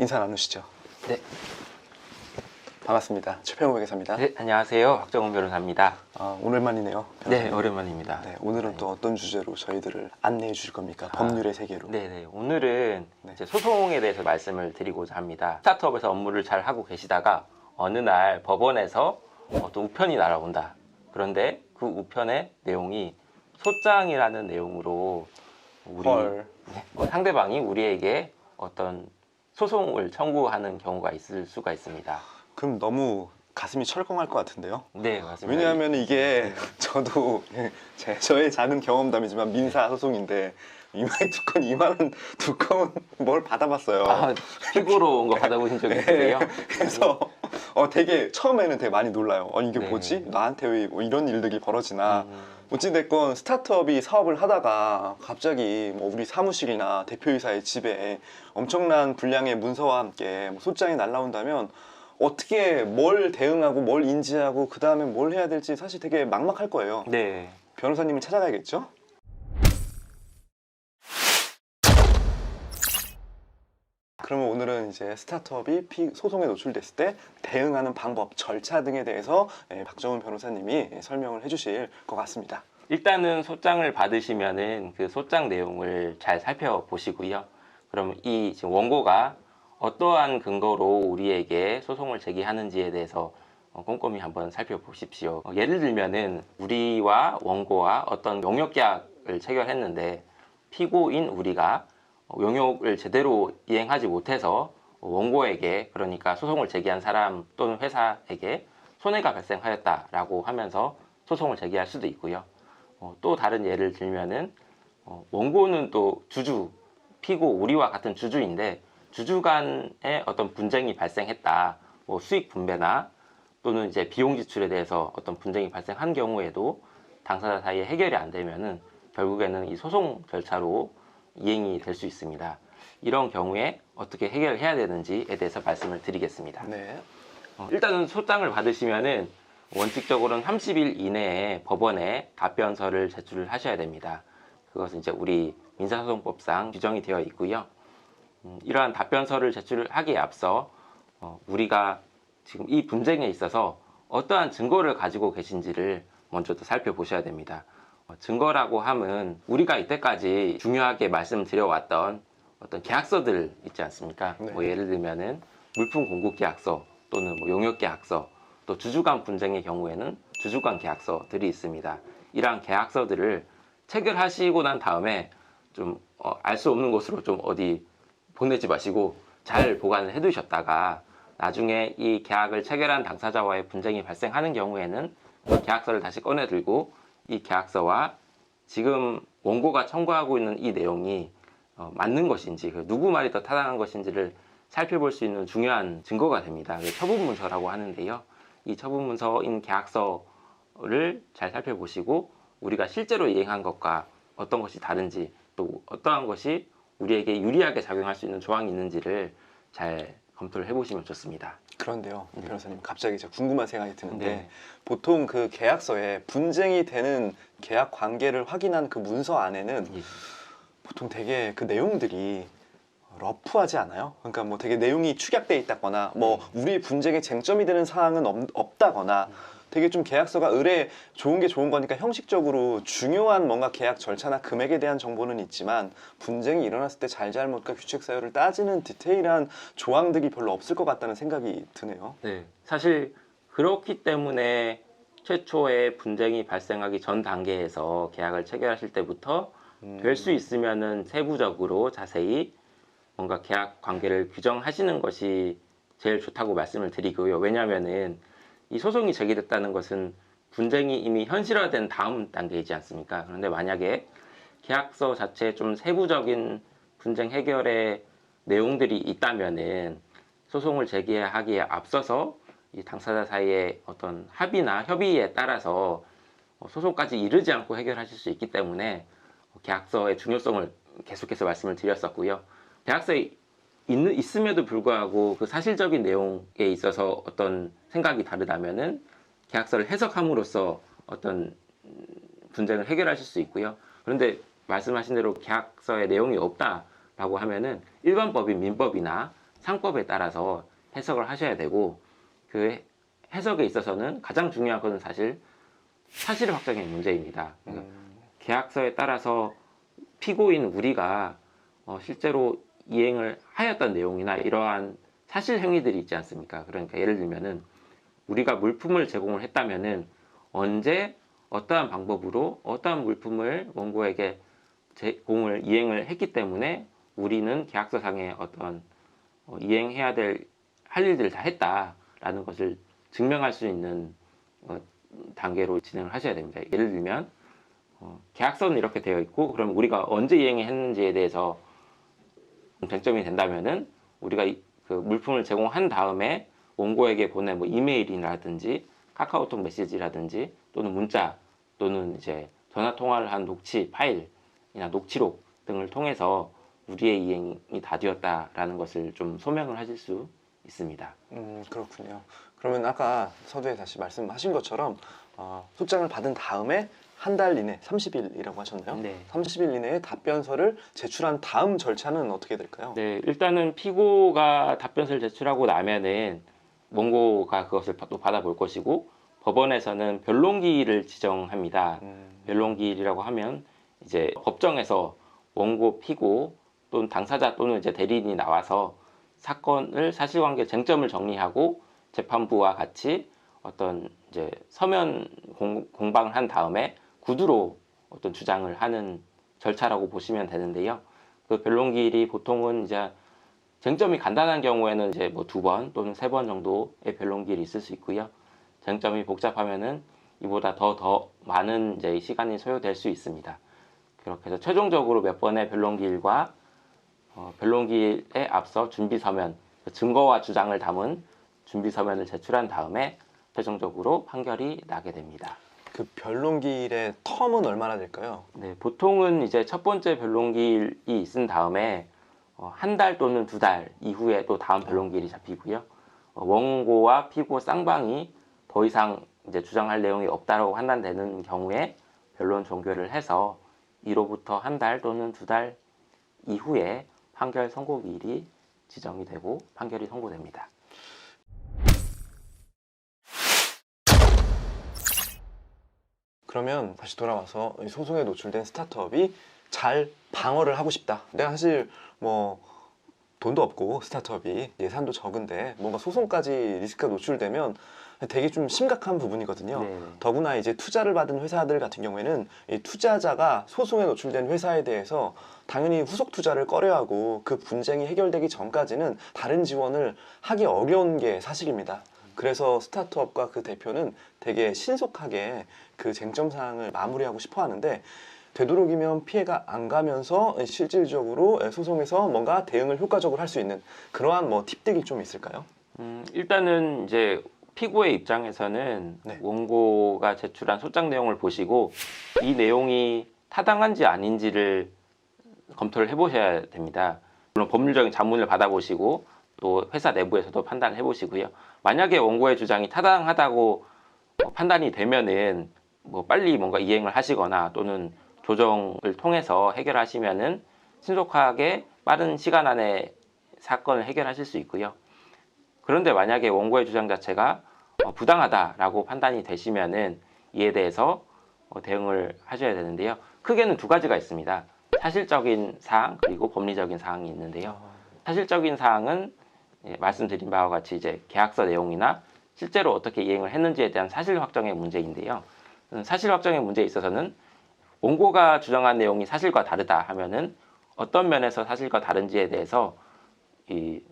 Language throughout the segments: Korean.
인사 나누시죠. 네. 반갑습니다. 최평우 회계사입니다. 네, 안녕하세요. 박정훈 변호사입니다. 아, 오랜만이네요. 네, 변호사님. 오랜만입니다. 네, 오늘은 또 어떤 주제로 저희들을 안내해 주실 겁니까? 법률의 세계로. 네, 네. 오늘은 네. 이제 소송에 대해서 말씀을 드리고자 합니다. 스타트업에서 업무를 잘 하고 계시다가 어느 날 법원에서 어떤 우편이 날아온다. 그런데 그 우편의 내용이 소장이라는 내용으로 우리 헐. 네, 어, 상대방이 우리에게 어떤 소송을 청구하는 경우가 있을 수가 있습니다. 그럼 너무 가슴이 철컹할 것 같은데요. 네, 맞습니다. 왜냐하면 이게 저도 제, 저의 작은 경험담이지만 민사 소송인데 이마에 두꺼운 이만한 두꺼운 뭘 받아봤어요. 아, 피고로 온 거 받아보신 적 있으세요? 그래서 어, 되게 처음에는 되게 많이 놀라요. 어, 이게 네. 뭐지? 나한테 왜 뭐 이런 일들이 벌어지나? 음, 어찌됐건 스타트업이 사업을 하다가 갑자기 뭐 우리 사무실이나 대표이사의 집에 엄청난 분량의 문서와 함께 뭐 소장이 날라온다면 어떻게 뭘 대응하고 뭘 인지하고 그 다음에 뭘 해야 될지 사실 되게 막막할 거예요. 네. 변호사님을 찾아가야겠죠? 그러면 오늘은 이제 스타트업이 피- 소송에 노출됐을 때 대응하는 방법, 절차 등에 대해서 예, 박정훈 변호사님이 예, 설명을 해주실 것 같습니다. 일단은 소장을 받으시면은 그 소장 내용을 잘 살펴보시고요. 그럼 이 지금 원고가 어떠한 근거로 우리에게 소송을 제기하는지에 대해서 어, 꼼꼼히 한번 살펴보십시오. 어, 예를 들면은 우리와 원고와 어떤 용역 계약을 체결했는데 피고인 우리가 어, 용역을 제대로 이행하지 못해서 원고에게 그러니까 소송을 제기한 사람 또는 회사에게 손해가 발생하였다라고 하면서 소송을 제기할 수도 있고요. 어, 또 다른 예를 들면은 어, 원고는 또 주주 피고 우리와 같은 주주인데 주주 간에 어떤 분쟁이 발생했다. 뭐 수익 분배나 또는 이제 비용 지출에 대해서 어떤 분쟁이 발생한 경우에도 당사자 사이에 해결이 안 되면은 결국에는 이 소송 절차로 이행이 될 수 있습니다. 이런 경우에 어떻게 해결해야 되는지에 대해서 말씀을 드리겠습니다. 네. 어, 일단은 소장을 받으시면은 원칙적으로는 30일 이내에 법원에 답변서를 제출을 하셔야 됩니다. 그것은 이제 우리 민사소송법상 규정이 되어 있고요. 음, 이러한 답변서를 제출하기에 앞서 어, 우리가 지금 이 분쟁에 있어서 어떠한 증거를 가지고 계신지를 먼저 또 살펴보셔야 됩니다. 어, 증거라고 함은 우리가 이때까지 중요하게 말씀드려왔던 어떤 계약서들 있지 않습니까? 네. 뭐 예를 들면은 물품 공급 계약서 또는 뭐 용역 계약서 또 주주간 분쟁의 경우에는 주주간 계약서들이 있습니다. 이러한 계약서들을 체결하시고 난 다음에 좀 알 수 없는 곳으로 좀 어디 보내지 마시고 잘 보관을 해두셨다가 나중에 이 계약을 체결한 당사자와의 분쟁이 발생하는 경우에는 그 계약서를 다시 꺼내 들고 이 계약서와 지금 원고가 청구하고 있는 이 내용이 어, 맞는 것인지 그 누구 말이 더 타당한 것인지를 살펴볼 수 있는 중요한 증거가 됩니다. 그게 처분 문서라고 하는데요. 이 처분 문서인 계약서를 잘 살펴보시고 우리가 실제로 이행한 것과 어떤 것이 다른지 또 어떠한 것이 우리에게 유리하게 작용할 수 있는 조항이 있는지를 잘 검토를 해보시면 좋습니다. 그런데요, 변호사님 갑자기 제가 궁금한 생각이 드는데 네. 보통 그 계약서에 분쟁이 되는 계약 관계를 확인한 그 문서 안에는 예. 보통 되게 그 내용들이 러프하지 않아요? 그러니까 뭐 되게 내용이 축약돼 있다거나 뭐 우리 분쟁의 쟁점이 되는 사항은 없, 없다거나 되게 좀 계약서가 의뢰 좋은 게 좋은 거니까 형식적으로 중요한 뭔가 계약 절차나 금액에 대한 정보는 있지만 분쟁이 일어났을 때 잘잘못과 규칙 사유를 따지는 디테일한 조항들이 별로 없을 것 같다는 생각이 드네요. 네, 사실 그렇기 때문에 최초의 분쟁이 발생하기 전 단계에서 계약을 체결하실 때부터 음. 될수 있으면은 세부적으로 자세히 뭔가 계약 관계를 규정하시는 것이 제일 좋다고 말씀을 드리고요. 왜냐하면은 이 소송이 제기됐다는 것은 분쟁이 이미 현실화된 다음 단계이지 않습니까? 그런데 만약에 계약서 자체에 좀 세부적인 분쟁 해결의 내용들이 있다면은 소송을 제기하기에 앞서서 이 당사자 사이의 어떤 합의나 협의에 따라서 어, 소송까지 이르지 않고 해결하실 수 있기 때문에 계약서의 중요성을 계속해서 말씀을 드렸었고요. 계약서에 있는, 있음에도 불구하고 그 사실적인 내용에 있어서 어떤 생각이 다르다면은 계약서를 해석함으로써 어떤 음, 분쟁을 해결하실 수 있고요. 그런데 말씀하신 대로 계약서에 내용이 없다라고 하면은 일반 법인 민법이나 상법에 따라서 해석을 하셔야 되고 그 해석에 있어서는 가장 중요한 것은 사실 사실 확정의 문제입니다. 그러니까 계약서에 따라서 피고인 우리가 어, 실제로 이행을 하였던 내용이나 이러한 사실 행위들이 있지 않습니까? 그러니까 예를 들면은 우리가 물품을 제공을 했다면은 언제 어떠한 방법으로 어떠한 물품을 원고에게 제공을 이행을 했기 때문에 우리는 계약서상의 어떤 어, 이행해야 될 할 일들을 다 했다라는 것을 증명할 수 있는 어, 단계로 진행을 하셔야 됩니다. 예를 들면 어, 계약서는 이렇게 되어 있고 그럼 우리가 언제 이행했는지에 대해서 쟁점이 된다면은 우리가 이- 그 물품을 제공한 다음에 원고에게 보낸 뭐 이메일이라든지 카카오톡 메시지라든지 또는 문자 또는 이제 전화 통화를 한 녹취 파일이나 녹취록 등을 통해서 우리의 이행이 다 되었다라는 것을 좀 소명을 하실 수 있습니다. 음, 그렇군요. 그러면 아까 서두에 다시 말씀하신 것처럼 어, 소장을 받은 다음에 한 달 이내 30일이라고 하셨나요? 네. 30일 이내에 답변서를 제출한 다음 절차는 어떻게 될까요? 네, 일단은 피고가 답변서를 제출하고 나면은 원고가 그것을 또 받아볼 것이고 법원에서는 변론기일을 지정합니다. 음, 변론기일이라고 하면 이제 법정에서 원고 피고 또는 당사자 또는 이제 대리인이 나와서 사건을 사실관계 쟁점을 정리하고 재판부와 같이 어떤 이제 서면 공, 공방을 한 다음에 구두로 어떤 주장을 하는 절차라고 보시면 되는데요. 그 변론기일이 보통은 이제 쟁점이 간단한 경우에는 이제 뭐 두 번 또는 세 번 정도의 변론기일이 있을 수 있고요. 쟁점이 복잡하면은 이보다 더 더 많은 이제 시간이 소요될 수 있습니다. 그렇게 해서 최종적으로 몇 번의 변론기일과 어, 변론기일에 앞서 준비 서면 증거와 주장을 담은 준비 서면을 제출한 다음에 최종적으로 판결이 나게 됩니다. 그 변론기일의 텀은 얼마나 될까요? 네, 보통은 이제 첫 번째 변론기일이 있은 다음에 어, 한달 또는 두 달 이후에 또 다음 변론기일이 잡히고요. 어, 원고와 피고 쌍방이 더 이상 이제 주장할 내용이 없다라고 판단되는 경우에 변론 종결을 해서 이로부터 한 달 또는 두 달 이후에 판결 선고기일이 지정이 되고 판결이 선고됩니다. 그러면 다시 돌아와서 이 소송에 노출된 스타트업이 잘 방어를 하고 싶다. 내가 사실 뭐 돈도 없고 스타트업이 예산도 적은데 뭔가 소송까지 리스크가 노출되면 되게 좀 심각한 부분이거든요. 네. 더구나 이제 투자를 받은 회사들 같은 경우에는 이 투자자가 소송에 노출된 회사에 대해서 당연히 후속 투자를 꺼려하고 그 분쟁이 해결되기 전까지는 다른 지원을 하기 어려운 게 사실입니다. 그래서 스타트업과 그 대표는 되게 신속하게 그 쟁점 사항을 마무리하고 싶어 하는데 되도록이면 피해가 안 가면서 실질적으로 소송에서 뭔가 대응을 효과적으로 할 수 있는 그러한 뭐 팁들이 좀 있을까요? 음, 일단은 이제 피고의 입장에서는 네. 원고가 제출한 소장 내용을 보시고 이 내용이 타당한지 아닌지를 검토를 해보셔야 됩니다. 물론 법률적인 자문을 받아보시고 또 회사 내부에서도 판단을 해보시고요. 만약에 원고의 주장이 타당하다고 어, 판단이 되면은 뭐 빨리 뭔가 이행을 하시거나 또는 조정을 통해서 해결하시면은 신속하게 빠른 시간 안에 사건을 해결하실 수 있고요. 그런데 만약에 원고의 주장 자체가 어, 부당하다라고 판단이 되시면은 이에 대해서 어, 대응을 하셔야 되는데요. 크게는 두 가지가 있습니다. 사실적인 사항 그리고 법리적인 사항이 있는데요. 사실적인 사항은 예, 말씀드린 바와 같이 이제 계약서 내용이나 실제로 어떻게 이행을 했는지에 대한 사실 확정의 문제인데요. 음, 사실 확정의 문제에 있어서는 원고가 주장한 내용이 사실과 다르다 하면은 어떤 면에서 사실과 다른지에 대해서 이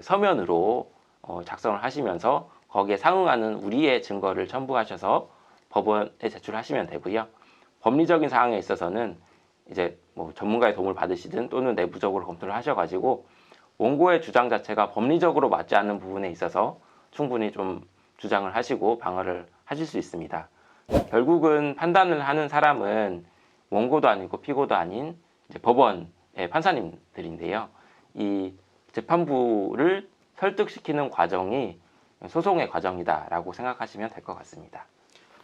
서면으로 어, 작성을 하시면서 거기에 상응하는 우리의 증거를 첨부하셔서 법원에 제출하시면 되고요. 법리적인 사항에 있어서는 이제 뭐 전문가의 도움을 받으시든 또는 내부적으로 검토를 하셔가지고 원고의 주장 자체가 법리적으로 맞지 않는 부분에 있어서 충분히 좀 주장을 하시고 방어를 하실 수 있습니다. 결국은 판단을 하는 사람은 원고도 아니고 피고도 아닌 이제 법원의 판사님들인데요. 이 재판부를 설득시키는 과정이 소송의 과정이다라고 생각하시면 될 것 같습니다.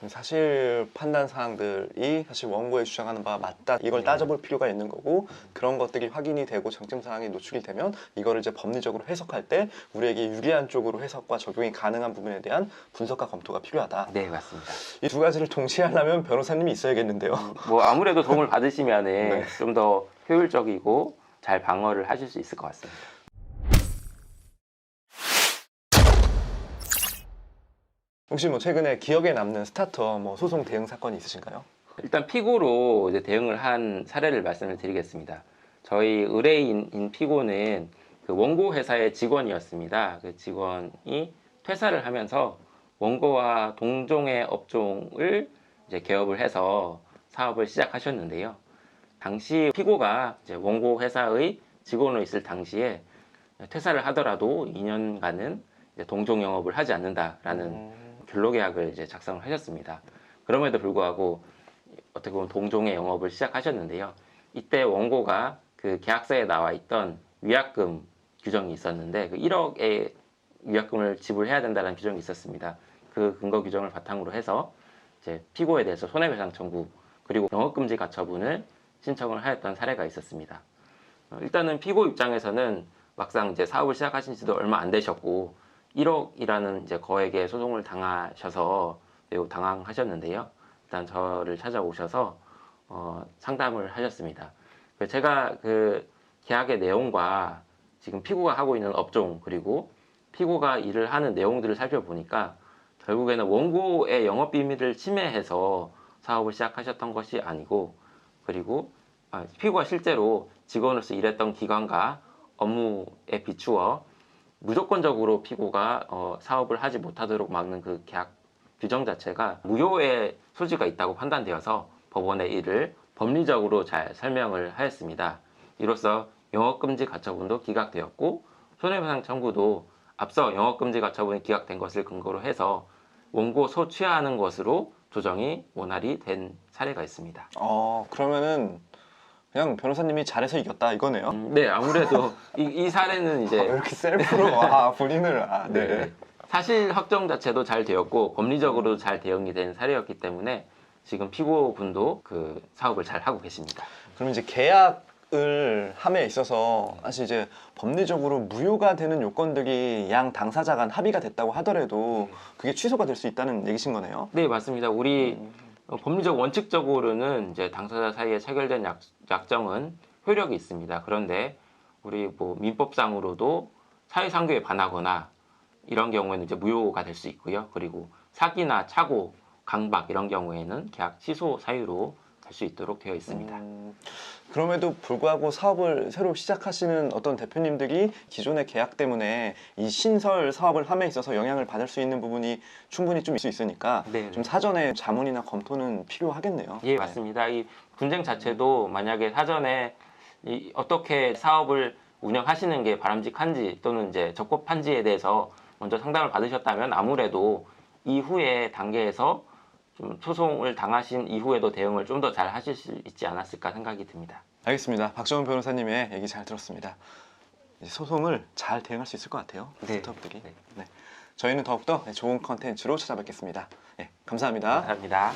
사실 판단 사항들이 사실 원고에 주장하는 바와 맞다 이걸 네. 따져볼 필요가 있는 거고 그런 것들이 확인이 되고 정점 사항이 노출이 되면 이거를 이제 법리적으로 해석할 때 우리에게 유리한 쪽으로 해석과 적용이 가능한 부분에 대한 분석과 검토가 필요하다. 네, 맞습니다. 이 두 가지를 동시에 하려면 변호사님이 있어야겠는데요. 뭐 아무래도 도움을 받으시면은 네. 좀더 효율적이고 잘 방어를 하실 수 있을 것 같습니다. 혹시 뭐 최근에 기억에 남는 스타터 뭐 소송 대응 사건이 있으신가요? 일단 피고로 이제 대응을 한 사례를 말씀을 드리겠습니다. 저희 의뢰인인 피고는 그 원고 회사의 직원이었습니다. 그 직원이 퇴사를 하면서 원고와 동종의 업종을 이제 개업을 해서 사업을 시작하셨는데요. 당시 피고가 이제 원고 회사의 직원으로 있을 당시에 퇴사를 하더라도 2년간은 이제 동종 영업을 하지 않는다라는 음, 근로 계약을 이제 작성을 하셨습니다. 그럼에도 불구하고 어떻게 보면 동종의 영업을 시작하셨는데요. 이때 원고가 그 계약서에 나와 있던 위약금 규정이 있었는데 그 1억의 위약금을 지불해야 된다는 규정이 있었습니다. 그 근거 규정을 바탕으로 해서 이제 피고에 대해서 손해배상 청구 그리고 영업금지 가처분을 신청을 하였던 사례가 있었습니다. 어, 일단은 피고 입장에서는 막상 이제 사업을 시작하신 지도 얼마 안 되셨고 1억이라는 이제 거액의 소송을 당하셔서 매우 당황하셨는데요. 일단 저를 찾아오셔서 어, 상담을 하셨습니다. 그 제가 그 계약의 내용과 지금 피고가 하고 있는 업종 그리고 피고가 일을 하는 내용들을 살펴보니까 결국에는 원고의 영업 비밀을 침해해서 사업을 시작하셨던 것이 아니고 그리고 아, 피고가 실제로 직원으로서 일했던 기관과 업무에 비추어 무조건적으로 피고가 어, 사업을 하지 못하도록 막는 그 계약 규정 자체가 무효의 소지가 있다고 판단되어서 법원에 이를 법리적으로 잘 설명을 하였습니다. 이로써 영업금지 가처분도 기각되었고 손해배상 청구도 앞서 영업금지 가처분이 기각된 것을 근거로 해서 원고 소 취하는 것으로 조정이 원활히 된 사례가 있습니다. 어 그러면은 그냥 변호사님이 잘해서 이겼다 이거네요. 음, 네, 아무래도 이, 이 사례는 아, 이제 왜 이렇게 셀프로 아 본인을 아 네. 네. 사실 확정 자체도 잘 되었고 법리적으로도 잘 대응이 된 사례였기 때문에 지금 피고분도 그 사업을 잘 하고 계십니다. 그럼 이제 계약을 함에 있어서 사실 이제 법리적으로 무효가 되는 요건들이 양 당사자 간 합의가 됐다고 하더라도 그게 취소가 될 수 있다는 얘기신 거네요. 네, 맞습니다. 우리 어, 법리적 원칙적으로는 이제 당사자 사이에 체결된 약, 약정은 효력이 있습니다. 그런데 우리 뭐 민법상으로도 사회상규에 반하거나 이런 경우에는 이제 무효가 될 수 있고요. 그리고 사기나 착오, 강박 이런 경우에는 계약 취소 사유로 될 수 있도록 되어 있습니다. 음, 그럼에도 불구하고 사업을 새로 시작하시는 어떤 대표님들이 기존의 계약 때문에 이 신설 사업을 함에 있어서 영향을 받을 수 있는 부분이 충분히 좀 있을 수 있으니까 네, 좀 사전에 자문이나 검토는 필요하겠네요. 예, 맞습니다. 이 분쟁 자체도 만약에 사전에 이 어떻게 사업을 운영하시는 게 바람직한지 또는 이제 적법한지에 대해서 먼저 상담을 받으셨다면 아무래도 이후의 단계에서 좀 소송을 당하신 이후에도 대응을 좀 더 잘 하실 수 있지 않았을까 생각이 듭니다. 알겠습니다. 박정훈 변호사님의 얘기 잘 들었습니다. 소송을 잘 대응할 수 있을 것 같아요. 네. 스타트업들이. 네. 네. 저희는 더욱더 좋은 컨텐츠로 찾아뵙겠습니다. 네, 감사합니다. 감사합니다.